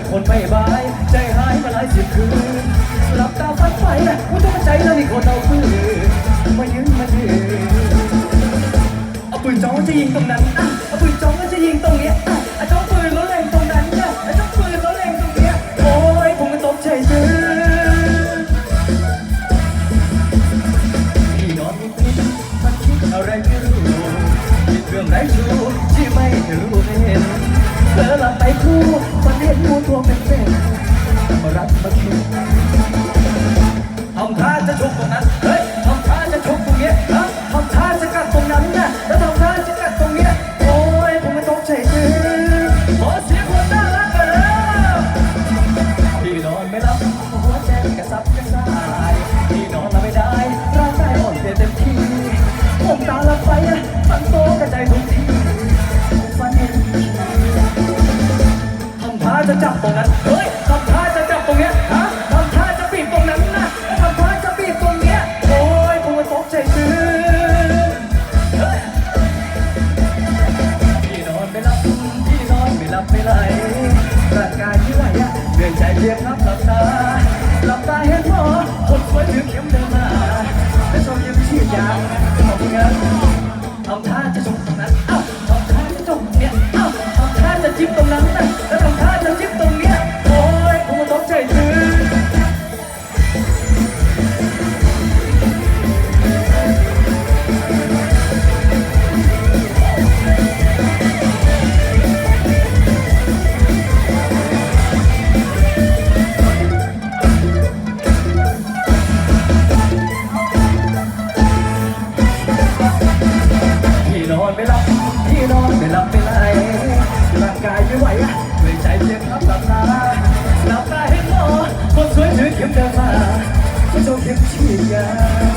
ือนคนไม่บาย ใจหายมาหลายสิบคืนหลับตาฝันไปว่าต้องใจแล้วนี่คนเอาปืนมายืนมายืนเอาปืนจ้องจะยิงตรงนั้นอะเอาปืนจ้องจะยิงตรงเนี้ยอะเอาจ้องปืนแล้วเล็งตรงนั้นอะเอาจ้องปืนแล้วเล็งตรงเนี้ยโอ้ยผมก็ตกใจซื้อที่นอนมีพิษมันคิดอะไรไม่รู้คิดเรื่องไรชูที่ไม่รู้ไม่เห็น เธอหลับไปคู่มันเห็นมูตัวเป็นเป็นๆมารักมาคิดทำท่าจะชกตรงนั้น ร่างกายที่ไหวอะเหนื่อยใจเพียงนับหลับตาหลับตาเห็นหมอคนสวยถือเข็มเดิน ม